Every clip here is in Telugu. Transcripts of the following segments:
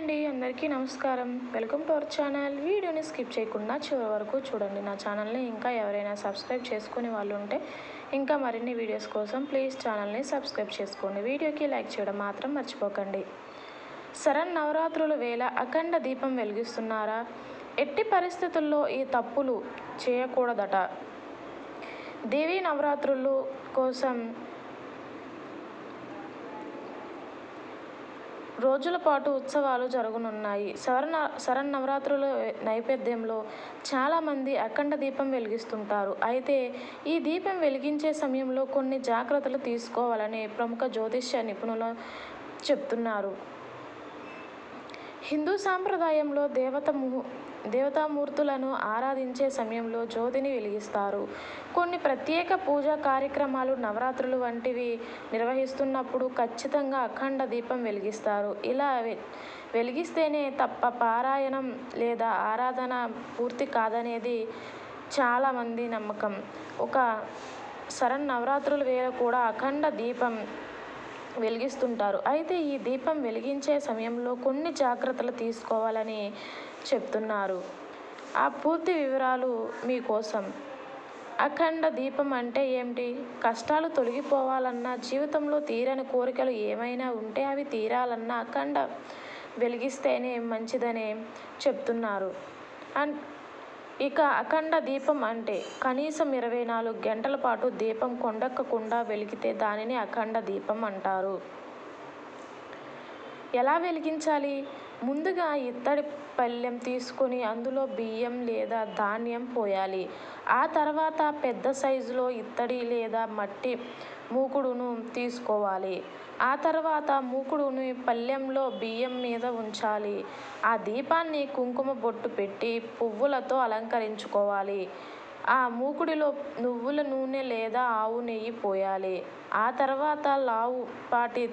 అండి అందరికీ నమస్కారం. Welcome to our channel. వీడియోని స్కిప్ చేయకుండా చివరి వరకు చూడండి. నా ఛానల్ని ఇంకా ఎవరైనా సబ్స్క్రైబ్ చేసుకునే వాళ్ళు ఉంటే ఇంకా మరిన్ని వీడియోస్ కోసం ప్లీజ్ ఛానల్ని సబ్స్క్రైబ్ చేసుకోండి. వీడియోకి లైక్ చేయడం మాత్రం మర్చిపోకండి. శరణ్ నవరాత్రుల వేళ అఖండ దీపం వెలిగిస్తున్నారా? ఎట్టి పరిస్థితుల్లో ఈ తప్పులు చేయకూడదట. దేవీ నవరాత్రులు కోసం రోజుల పాటు ఉత్సవాలు జరగనున్నాయి. శరణ శరన్నవరాత్రుల నైవేద్యంలో చాలామంది అఖండ దీపం వెలిగిస్తుంటారు. అయితే ఈ దీపం వెలిగించే సమయంలో కొన్ని జాగ్రత్తలు తీసుకోవాలని ప్రముఖ జ్యోతిష్య నిపుణులు చెప్తున్నారు. హిందూ సాంప్రదాయంలో దేవత ము దేవతామూర్తులను ఆరాధించే సమయంలో జ్యోతిని వెలిగిస్తారు. కొన్ని ప్రత్యేక పూజా కార్యక్రమాలు నవరాత్రులు వంటివి నిర్వహిస్తున్నప్పుడు ఖచ్చితంగా అఖండ దీపం వెలిగిస్తారు. ఇలా వెలిగిస్తేనే తప్ప పారాయణం లేదా ఆరాధన పూర్తి కాదనేది చాలామంది నమ్మకం. ఒక సరన్ నవరాత్రుల వేళ కూడా అఖండ దీపం వెలిగిస్తుంటారు. అయితే ఈ దీపం వెలిగించే సమయంలో కొన్ని జాగ్రత్తలు తీసుకోవాలని చెప్తున్నారు. ఆ పూర్తి వివరాలు మీకోసం. అఖండ దీపం అంటే ఏమిటి? కష్టాలు తొలగిపోవాలన్నా జీవితంలో తీరని కోరికలు ఏమైనా ఉంటే అవి తీరాలన్నా అఖండ వెలిగిస్తేనే మంచిదని చెప్తున్నారు. అండ్ ఇక అఖండ దీపం అంటే కనీసం ఇరవై నాలుగు గంటల పాటు దీపం కొండక్కకుండా వెలిగితే దానిని అఖండ దీపం అంటారు. ఎలా వెలిగించాలి? ముందుగా ఇత్తడి పళ్ళెం తీసుకొని అందులో బియ్యం లేదా ధాన్యం పోయాలి. ఆ తర్వాత పెద్ద సైజులో ఇత్తడి లేదా మట్టి మూకుడును తీసుకోవాలి. ఆ తర్వాత మూకుడుని పళ్ళెంలో బియ్యం మీద ఉంచాలి. ఆ దీపాన్ని కుంకుమ బొట్టు పెట్టి పువ్వులతో అలంకరించుకోవాలి. ఆ మూకుడిలో నువ్వుల నూనె లేదా ఆవు నెయ్యి పోయాలి. ఆ తర్వాత లావు పాటి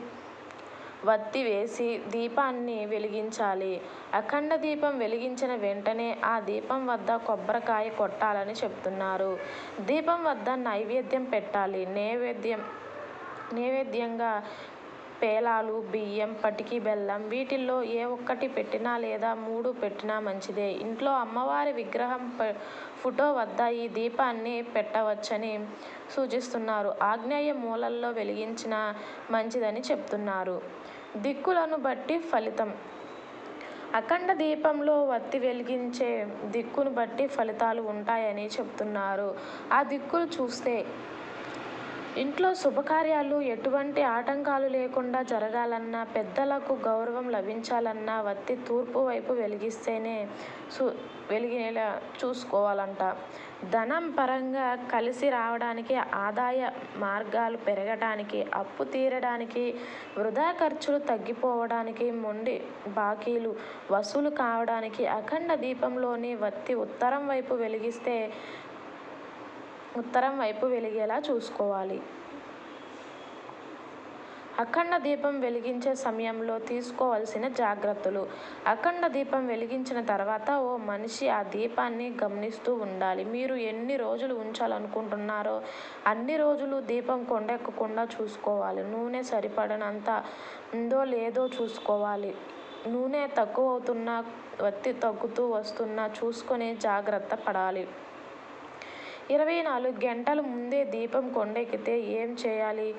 వత్తి వేసి దీపాన్ని వెలిగించాలి. అఖండ దీపం వెలిగించిన వెంటనే ఆ దీపం వద్ద కొబ్బరికాయ కొట్టాలని చెప్తున్నారు. దీపం వద్ద నైవేద్యం పెట్టాలి. నైవేద్యం నైవేద్యంగా పేలాలు బియ్యం పటికి బెల్లం వీటిల్లో ఏ ఒక్కటి పెట్టినా లేదా మూడు పెట్టినా మంచిదే. ఇంట్లో అమ్మవారి విగ్రహం ఫోటో వద్ద ఈ దీపాన్ని పెట్టవచ్చని సూచిస్తున్నారు. ఆగ్నేయ మూలల్లో వెలిగించిన మంచిదని చెప్తున్నారు. దిక్కులను బట్టి ఫలితం. అఖండ దీపంలో వత్తి వెలిగించే దిక్కును బట్టి ఫలితాలు ఉంటాయని చెప్తున్నారు. ఆ దిక్కులు చూస్తే ఇంట్లో శుభకార్యాలు ఎటువంటి ఆటంకాలు లేకుండా జరగాలన్నా పెద్దలకు గౌరవం లభించాలన్నా వత్తి తూర్పు వైపు వెలిగిస్తేనే సు వెలిగేలా చూసుకోవాలంట. ధనం పరంగా కలిసి రావడానికి ఆదాయ మార్గాలు పెరగడానికి అప్పు తీరడానికి వృధా ఖర్చులు తగ్గిపోవడానికి మొండి బాకీలు వసూలు కావడానికి అఖండ దీపంలోని వత్తి ఉత్తరం వైపు వెలిగిస్తే ఉత్తరం వైపు వెలిగేలా చూసుకోవాలి. అఖండ దీపం వెలిగించే సమయంలో తీసుకోవాల్సిన జాగ్రత్తలు. అఖండ దీపం వెలిగించిన తర్వాత ఓ మనిషి ఆ దీపాన్ని గమనిస్తూ ఉండాలి. మీరు ఎన్ని రోజులు ఉంచాలనుకుంటున్నారో అన్ని రోజులు దీపం కొండెక్కకుండా చూసుకోవాలి. నూనె సరిపడనంత ఉందో లేదో చూసుకోవాలి. నూనె తక్కువ అవుతున్నా వత్తి తగ్గుతూ వస్తున్నా చూసుకొని జాగ్రత్త పడాలి. ఇరవై నాలుగు గంటల ముందే దీపం కొండెక్కితే ఏం చేయాలి?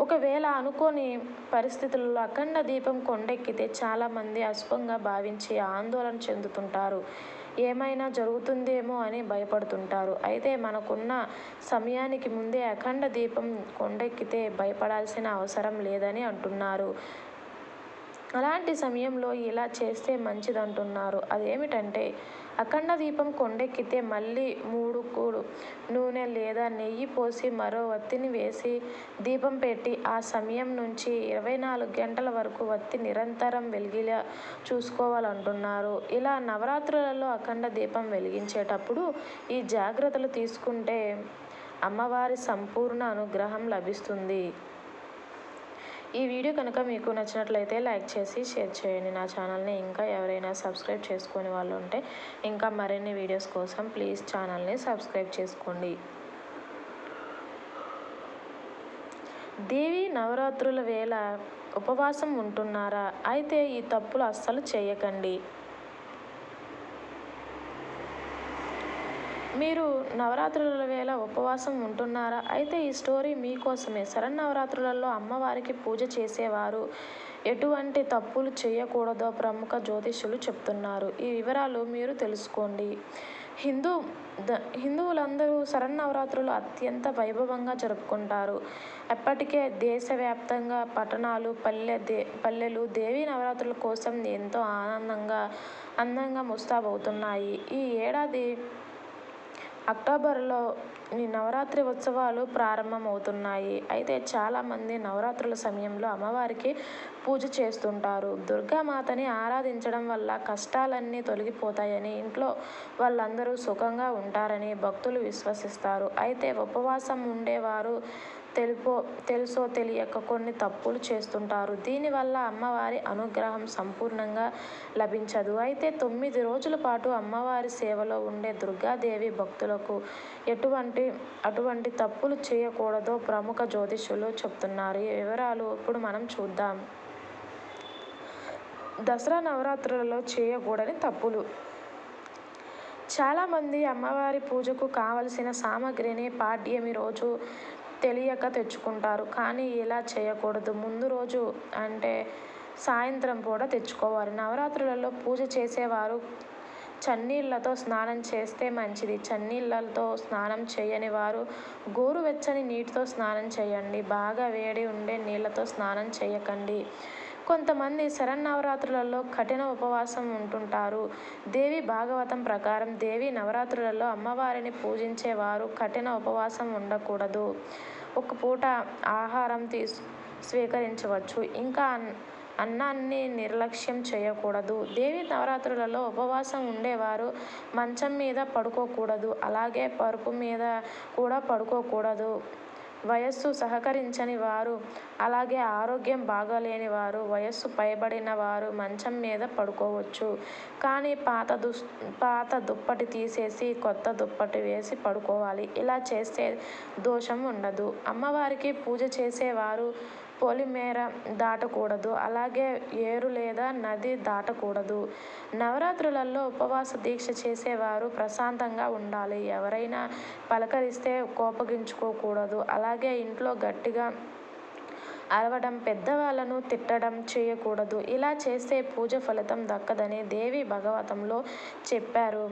ఒకవేళ అనుకోని పరిస్థితులలో అఖండ దీపం కొండెక్కితే చాలామంది అశుభంగా భావించి ఆందోళన చెందుతుంటారు. ఏమైనా జరుగుతుందేమో అని భయపడుతుంటారు. అయితే మనకున్న సమయానికి ముందే అఖండ దీపం కొండెక్కితే భయపడాల్సిన అవసరం లేదని అంటున్నారు. అలాంటి సమయంలో ఇలా చేస్తే మంచిదంటున్నారు. అదేమిటంటే అఖండ దీపం కొండెక్కితే మళ్ళీ మూడు కూడు. నూనె లేదా నెయ్యి పోసి మరో వత్తిని వేసి దీపం పెట్టి ఆ సమయం నుంచి ఇరవై నాలుగు గంటల వరకు వత్తి నిరంతరం వెలిగేలా చూసుకోవాలంటున్నారు. ఇలా నవరాత్రులలో అఖండ దీపం వెలిగించేటప్పుడు ఈ జాగ్రత్తలు తీసుకుంటే అమ్మవారి సంపూర్ణ అనుగ్రహం లభిస్తుంది. ఈ వీడియో కనుక మీకు నచ్చినట్లయితే లైక్ చేసి షేర్ చేయండి. నా ఛానల్ని ఇంకా ఎవరైనా సబ్స్క్రైబ్ చేసుకునే వాళ్ళు ఉంటే ఇంకా మరిన్ని వీడియోస్ కోసం ప్లీజ్ ఛానల్ని సబ్స్క్రైబ్ చేసుకోండి. దేవి నవరాత్రుల వేళ ఉపవాసం ఉంటున్నారా? అయితే ఈ తప్పులు అస్సలు చేయకండి. మీరు నవరాత్రుల వేళ ఉపవాసం ఉంటున్నారా? అయితే ఈ స్టోరీ మీకోసమే. శరన్నవరాత్రులలో అమ్మవారికి పూజ చేసేవారు. ఎటువంటి తప్పులు చేయకూడదో ప్రముఖ జ్యోతిష్యులు చెప్తున్నారు. ఈ వివరాలు మీరు తెలుసుకోండి. హిందూ ద హిందువులందరూ శరన్నవరాత్రులు అత్యంత వైభవంగా జరుపుకుంటారు. ఎప్పటికే దేశవ్యాప్తంగా పట్టణాలు పల్లె దే పల్లెలు దేవీ నవరాత్రుల కోసం ఎంతో ఆనందంగా అందంగా ముస్తాబవుతున్నాయి. ఈ ఏడాది అక్టోబర్లో ఈ నవరాత్రి ఉత్సవాలు ప్రారంభమవుతున్నాయి. అయితే చాలామంది నవరాత్రుల సమయంలో అమ్మవారికి పూజ చేస్తుంటారు. దుర్గామాతని ఆరాధించడం వల్ల కష్టాలన్నీ తొలగిపోతాయని ఇంట్లో వాళ్ళందరూ సుఖంగా ఉంటారని భక్తులు విశ్వసిస్తారు. అయితే ఉపవాసం ఉండేవారు తెలుపో తెలుసో తెలియక కొన్ని తప్పులు చేస్తుంటారు. దీనివల్ల అమ్మవారి అనుగ్రహం సంపూర్ణంగా లభించదు. అయితే తొమ్మిది రోజుల పాటు అమ్మవారి సేవలో ఉండే దుర్గాదేవి భక్తులకు ఎటువంటి అటువంటి తప్పులు చేయకూడదో ప్రముఖ జ్యోతిష్యులు చెప్తున్నారు. ఈ వివరాలు ఇప్పుడు మనం చూద్దాం. దసరా నవరాత్రులలో చేయకూడని తప్పులు. చాలామంది అమ్మవారి పూజకు కావలసిన సామాగ్రిని పాడ్యమి రోజు తెలియక తెచ్చుకుంటారు. కానీ ఇలా చేయకూడదు. ముందు రోజు అంటే సాయంత్రం కూడా తెచ్చుకోవాలి. నవరాత్రులలో పూజ చేసేవారు చన్నీళ్ళతో స్నానం చేస్తే మంచిది. చన్నీళ్ళతో స్నానం చేయని వారు గోరువెచ్చని నీటితో స్నానం చేయండి. బాగా వేడి ఉండే నీళ్ళతో స్నానం చేయకండి. కొంతమంది శరన్నవరాత్రులలో కఠిన ఉపవాసం ఉంటుంటారు. దేవి భాగవతం ప్రకారం దేవి నవరాత్రులలో అమ్మవారిని పూజించేవారు కఠిన ఉపవాసం ఉండకూడదు. ఒక పూట ఆహారం తీసు స్వీకరించవచ్చు. ఇంకా అన్- అన్నాన్ని నిర్లక్ష్యం చేయకూడదు. దేవి నవరాత్రులలో ఉపవాసం ఉండేవారు మంచం మీద పడుకోకూడదు. అలాగే పరుపు మీద కూడా పడుకోకూడదు. వయస్సు సహకరించని వారు అలాగే ఆరోగ్యం బాగాలేని వారు వయస్సు పైబడిన వారు మంచం మీద పడుకోవచ్చు. కానీ పాత దుస్ పాత దుప్పటి తీసేసి కొత్త దుప్పటి వేసి పడుకోవాలి. ఇలా చేస్తే దోషం ఉండదు. అమ్మవారికి పూజ చేసేవారు పొలిమేర దాటకూడదు. అలాగే ఏరు లేదా నది దాటకూడదు. నవరాత్రులలో ఉపవాస దీక్ష చేసేవారు ప్రశాంతంగా ఉండాలి. ఎవరైనా పలకరిస్తే కోపగించుకోకూడదు. అలాగే ఇంట్లో గట్టిగా అరవడం పెద్దవాళ్ళను తిట్టడం చేయకూడదు. ఇలా చేస్తే పూజ ఫలితం దక్కదని దేవి భగవతంలో చెప్పారు.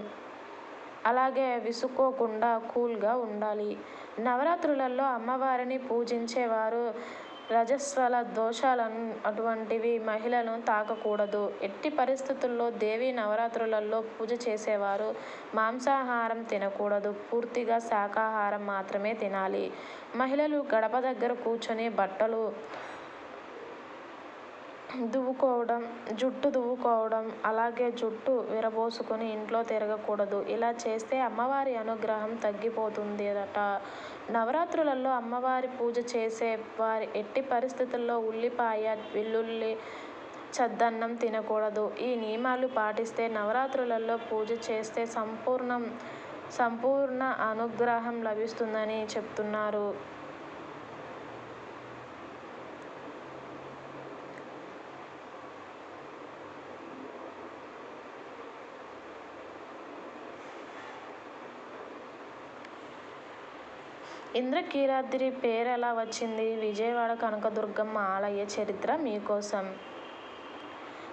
అలాగే విసుక్కోకుండా కూల్గా ఉండాలి. నవరాత్రులలో అమ్మవారిని పూజించేవారు రజస్వల దోషాలను అటువంటివి మహిళను తాకకూడదు. ఎట్టి పరిస్థితుల్లో దేవి నవరాత్రులలో పూజ చేసేవారు మాంసాహారం తినకూడదు. పూర్తిగా శాకాహారం మాత్రమే తినాలి. మహిళలు గడప దగ్గర కూర్చొని బట్టలు దువ్వుకోవడం జుట్టు దువ్వుకోవడం అలాగే జుట్టు విరబోసుకొని ఇంట్లో తిరగకూడదు. ఇలా చేస్తే అమ్మవారి అనుగ్రహం తగ్గిపోతుందట. నవరాత్రులలో అమ్మవారి పూజ చేసే వారి ఎట్టి పరిస్థితుల్లో ఉల్లిపాయ వెల్లుల్లి చద్దన్నం తినకూడదు. ఈ నియమాలు పాటిస్తే నవరాత్రులలో పూజ చేస్తే సంపూర్ణం సంపూర్ణ అనుగ్రహం లభిస్తుందని చెప్తున్నారు. ఇంద్రకీలాద్రి పేరు ఎలా వచ్చింది? విజయవాడ కనకదుర్గమ్మ ఆలయ చరిత్ర మీకోసం.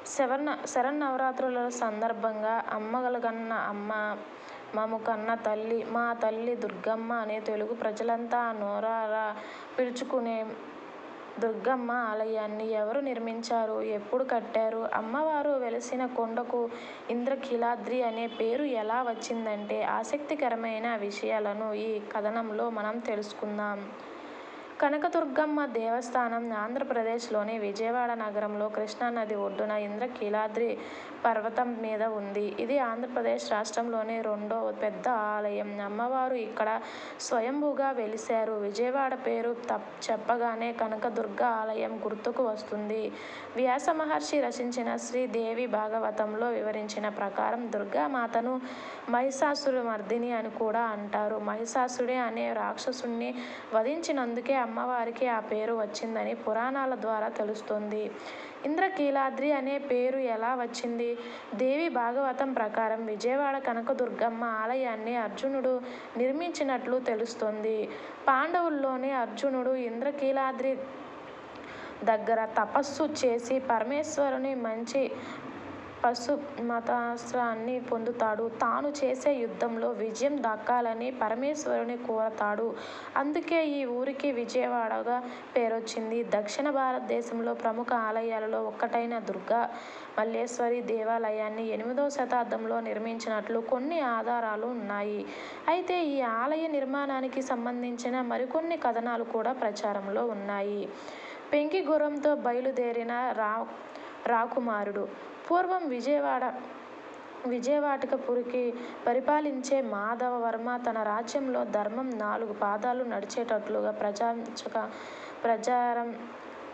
శవన్న శరన్నవరాత్రుల సందర్భంగా అమ్మగలగన్న అమ్మ మము కన్న తల్లి మా తల్లి దుర్గమ్మ అనే తెలుగు ప్రజలంతా నోరారా పిలుచుకునే దుర్గమ్మ ఆలయాన్ని ఎవరు నిర్మించారు? ఎప్పుడు కట్టారు? అమ్మవారు వెలసిన కొండకు ఇంద్రకీలాద్రి అనే పేరు ఎలా వచ్చిందంటే ఆసక్తికరమైన విషయాలను ఈ కథనంలో మనం తెలుసుకుందాం. కనకదుర్గమ్మ దేవస్థానం ఆంధ్రప్రదేశ్లోని విజయవాడ నగరంలో కృష్ణానది ఒడ్డున ఇంద్రకీలాద్రి పర్వతం మీద ఉంది. ఇది ఆంధ్రప్రదేశ్ రాష్ట్రంలోని రెండో పెద్ద ఆలయం. అమ్మవారు ఇక్కడ స్వయంభూగా వెలిశారు. విజయవాడ పేరు తప్ చెప్పగానే కనకదుర్గ ఆలయం గుర్తుకు వస్తుంది. వ్యాస మహర్షి రచించిన శ్రీదేవి భాగవతంలో వివరించిన ప్రకారం దుర్గామాతను మహిషాసురమర్దిని అని కూడా అంటారు. మహిషాసుడి అనే రాక్షసుణ్ణి వధించినందుకే అమ్మవారికి ఆ పేరు వచ్చిందని పురాణాల ద్వారా తెలుస్తుంది. ఇంద్రకీలాద్రి అనే పేరు ఎలా వచ్చింది? దేవి భాగవతం ప్రకారం విజయవాడ కనకదుర్గమ్మ ఆలయాన్ని అర్జునుడు నిర్మించినట్లు తెలుస్తోంది. పాండవుల్లోని అర్జునుడు ఇంద్రకీలాద్రి దగ్గర తపస్సు చేసి పరమేశ్వరుని మంచి పశుమతాస్త్రాన్ని పొందుతాడు. తాను చేసే యుద్ధంలో విజయం దక్కాలని పరమేశ్వరుని కోరతాడు. అందుకే ఈ ఊరికి విజయవాడగా పేరొచ్చింది. దక్షిణ భారతదేశంలో ప్రముఖ ఆలయాలలో ఒక్కటైన దుర్గా మల్లేశ్వరి దేవాలయాన్ని ఎనిమిదవ శతాబ్దంలో నిర్మించినట్లు కొన్ని ఆధారాలు ఉన్నాయి. అయితే ఈ ఆలయ నిర్మాణానికి సంబంధించిన మరికొన్ని కథనాలు కూడా ప్రచారంలో ఉన్నాయి. పెంకి గుర్రంతో బయలుదేరిన రా రాకుమారుడు పూర్వం విజయవాడ విజయవాటికపురికి పరిపాలించే మాధవవర్మ తన రాజ్యంలో ధర్మం నాలుగు పాదాలు నడిచేటట్లుగా ప్రజాంచక ప్రచారం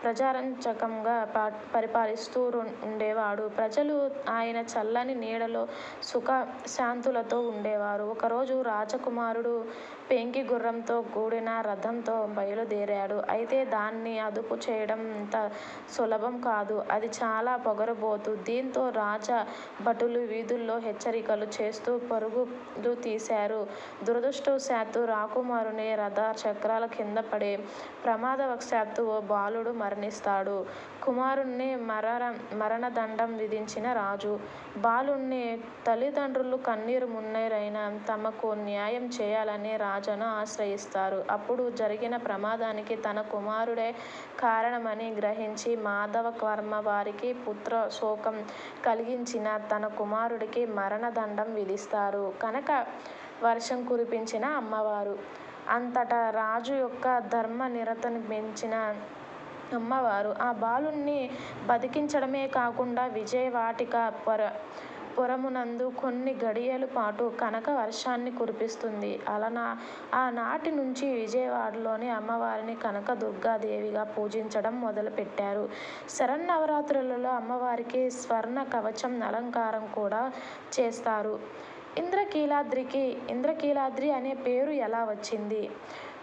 ప్రజారంచకంగా పా పరిపాలిస్తూ ఉండేవాడు. ప్రజలు ఆయన చల్లని నీడలో సుఖ శాంతులతో ఉండేవారు. ఒకరోజు రాజకుమారుడు పెంకి గుర్రంతో కూడిన రథంతో బయలుదేరాడు. అయితే దాన్ని అదుపు చేయడం అంత సులభం కాదు. అది చాలా పొగరబోతు దీంతో రాజ భటులు వీధుల్లో హెచ్చరికలు చేస్తూ పరుగులు తీశారు. దురదృష్టవశాత్తు రాకుమారుని రథ చక్రాల కింద పడే ప్రమాదవశాత్తు ఓ బాలుడు మరణిస్తాడు. కుమారుణ్ణి మరణ మరణదండం విధించిన రాజు. బాలుణ్ణి తల్లిదండ్రులు కన్నీరు మున్నీరైన తమకు న్యాయం చేయాలని రాజును ఆశ్రయిస్తారు. అప్పుడు జరిగిన ప్రమాదానికి తన కుమారుడే కారణమని గ్రహించి మాధవవర్మ వారికి పుత్ర శోకం కలిగించిన తన కుమారుడికి మరణదండం విధిస్తారు. కనుక వర్షం కురిపించిన అమ్మవారు. అంతటా రాజు యొక్క ధర్మ నిరతను పెంచిన అమ్మవారు. ఆ బాలుణ్ణి బతికించడమే కాకుండా విజయవాటిక పర పురమునందు కొన్ని గడియల పాటు కనక వర్షాన్ని కురిపిస్తుంది. అలనా ఆనాటి నుంచి విజయవాడలోని అమ్మవారిని కనక దుర్గాదేవిగా పూజించడం మొదలుపెట్టారు. శరన్నవరాత్రులలో అమ్మవారికి స్వర్ణ కవచం అలంకారం కూడా చేస్తారు. ఇంద్రకీలాద్రికి ఇంద్రకీలాద్రి అనే పేరు ఎలా వచ్చింది?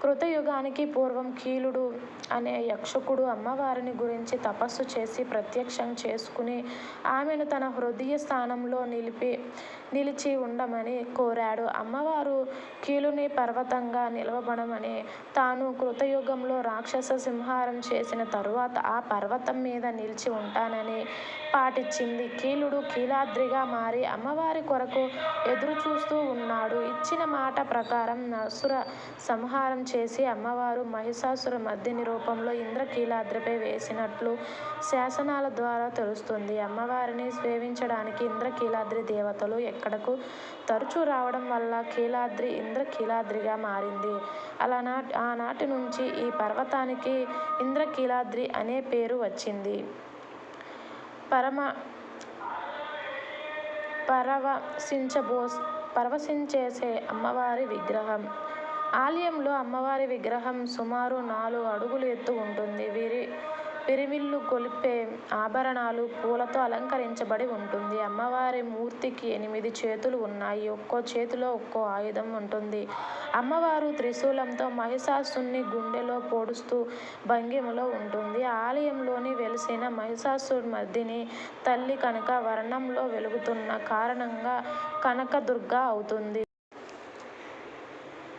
కృతయుగానికి పూర్వం కీలుడు అనే యక్షకుడు అమ్మవారిని గురించి తపస్సు చేసి ప్రత్యక్షం చేసుకుని ఆమెను తన హృదయ స్థానంలో నిలిపి నిలిచి ఉండమని కోరాడు. అమ్మవారు కీలుని పర్వతంగా నిలవబడమని తాను కృతయుగంలో రాక్షస సింహారం చేసిన తరువాత ఆ పర్వతం మీద నిలిచి ఉంటానని పాటించింది. కీలుడు కీలాద్రిగా మారి అమ్మవారి కొరకు ఎదురు చూస్తూ ఉన్నాడు. ఇచ్చిన మాట ప్రకారం నసుర సంహారం చేసి అమ్మవారు మహిషాసుర మర్దిని రూపంలో ఇంద్రకీలాద్రిపై వేసినట్లు శాసనాల ద్వారా తెలుస్తుంది. అమ్మవారిని సేవించడానికి ఇంద్రకీలాద్రి దేవతలు ఇక్కడకు తరచూ రావడం వల్ల కీలాద్రి ఇంద్రకీలాద్రిగా మారింది. అలానా ఆనాటి నుంచి ఈ పర్వతానికి ఇంద్రకీలాద్రి అనే పేరు వచ్చింది. పరమ పరవశించబోస్ పరవశించేసే అమ్మవారి విగ్రహం. ఆలయంలో అమ్మవారి విగ్రహం సుమారు నాలుగు అడుగులు ఎత్తు ఉంటుంది. వీరి పిరిమిళ్ళు గొలిపే ఆభరణాలు పూలతో అలంకరించబడి ఉంటుంది. అమ్మవారి మూర్తికి ఎనిమిది చేతులు ఉన్నాయి. ఒక్కో చేతిలో ఒక్కో ఆయుధం ఉంటుంది. అమ్మవారు త్రిశూలంతో మహిషాసుని గుండెలో పొడుస్తూ భంగిమలో ఉంటుంది. ఆలయంలోని వెలిసిన మహిషాసురమర్దిని తల్లి కనుక వర్ణంలో వెలుగుతున్న కారణంగా కనకదుర్గ అవుతుంది.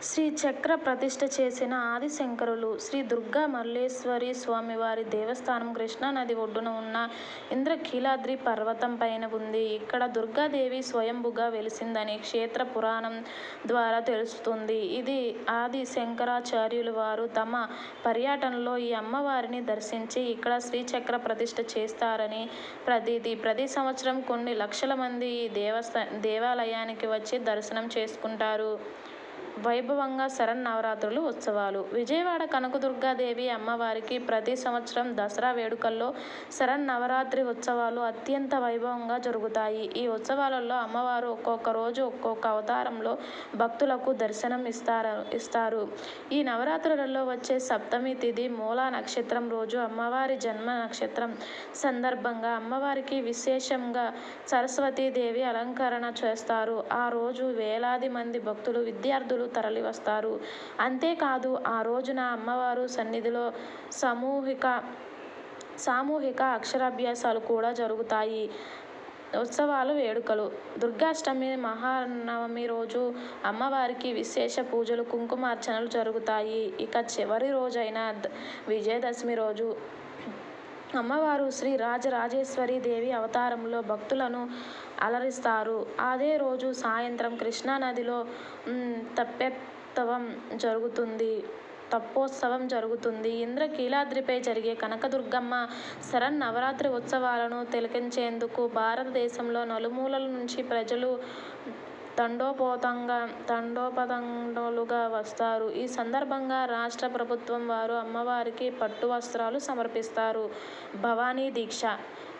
శ్రీ చక్ర ప్రతిష్ఠ చేసిన ఆదిశంకరులు శ్రీ దుర్గా మల్లేశ్వరి స్వామివారి దేవస్థానం కృష్ణానది ఒడ్డున ఉన్న ఇంద్రకీలాద్రి పర్వతం పైన ఉంది. ఇక్కడ దుర్గాదేవి స్వయంభుగా వెలిసిందని క్షేత్ర పురాణం ద్వారా తెలుస్తుంది. ఇది ఆది శంకరాచార్యులు వారు తమ పర్యటనలో ఈ అమ్మవారిని దర్శించి ఇక్కడ శ్రీచక్ర ప్రతిష్ఠ చేస్తారని ప్రతిది ప్రతి సంవత్సరం కొన్ని లక్షల మంది ఈ దేవస్థ దేవాలయానికి వచ్చి దర్శనం చేసుకుంటారు. వైభవంగా శరన్నవరాత్రులు ఉత్సవాలు విజయవాడ కనకదుర్గాదేవి అమ్మవారికి ప్రతి సంవత్సరం దసరా వేడుకల్లో శరన్నవరాత్రి ఉత్సవాలు అత్యంత వైభవంగా జరుగుతాయి. ఈ ఉత్సవాలలో అమ్మవారు ఒక్కొక్క రోజు ఒక్కొక్క అవతారంలో భక్తులకు దర్శనం ఇస్తారు ఇస్తారు. ఈ నవరాత్రులలో వచ్చే సప్తమి తిథి మూలా నక్షత్రం రోజు అమ్మవారి జన్మ నక్షత్రం సందర్భంగా అమ్మవారికి విశేషంగా సరస్వతీదేవి అలంకరణ చేస్తారు. ఆ రోజు వేలాది మంది భక్తులు, విద్యార్థులు తరలివస్తారు. అంతేకాదు ఆ రోజున అమ్మవారు సన్నిధిలో సమూహిక సామూహిక అక్షరాభ్యాసాలు కూడా జరుగుతాయి. ఉత్సవాలు వేడుకలు దుర్గాష్టమి మహానవమి రోజు అమ్మవారికి విశేష పూజలు, కుంకుమార్చనలు జరుగుతాయి. ఇక చివరి రోజైన విజయదశమి రోజు అమ్మవారు శ్రీ రాజరాజేశ్వరి దేవి అవతారంలో భక్తులను అలరిస్తారు. అదే రోజు సాయంత్రం కృష్ణానదిలో తప్పెత్తవం జరుగుతుంది తప్పోత్సవం జరుగుతుంది. ఇంద్రకీలాద్రిపై జరిగే కనకదుర్గమ్మ శరణ్ నవరాత్రి ఉత్సవాలను తిలకించేందుకు భారతదేశంలో నలుమూలల నుంచి ప్రజలు తండోపతంగా తండోపతండాలుగా వస్తారు. ఈ సందర్భంగా రాష్ట్ర ప్రభుత్వం వారు అమ్మవారికి పట్టు వస్త్రాలు సమర్పిస్తారు. భవానీ దీక్ష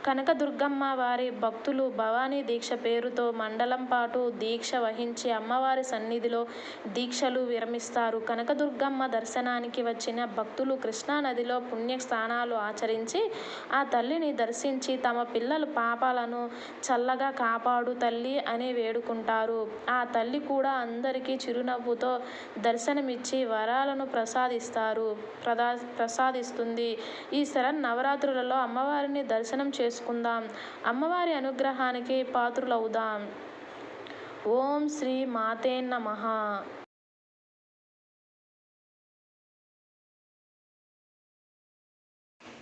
కనకదుర్గమ్మ వారి భక్తులు భవానీ దీక్ష పేరుతో మండలం పాటు దీక్ష వహించి అమ్మవారి సన్నిధిలో దీక్షలు విరమిస్తారు. కనకదుర్గమ్మ దర్శనానికి వచ్చిన భక్తులు కృష్ణానదిలో పుణ్యస్నానాలు ఆచరించి ఆ తల్లిని దర్శించి తమ పిల్లల పాపాలను చల్లగా కాపాడు తల్లీ అని వేడుకుంటారు. ఆ తల్లి కూడా అందరికీ చిరునవ్వుతో దర్శనమిచ్చి వరాలను ప్రసాదిస్తారు ప్రదా ప్రసాదిస్తుంది. ఈ శరన్నవరాత్రులలో అమ్మవారిని దర్శనం చేసుకుందాం. అమ్మవారి అనుగ్రహానికి పాత్రులవుదాం. ఓం శ్రీ మాతే నమ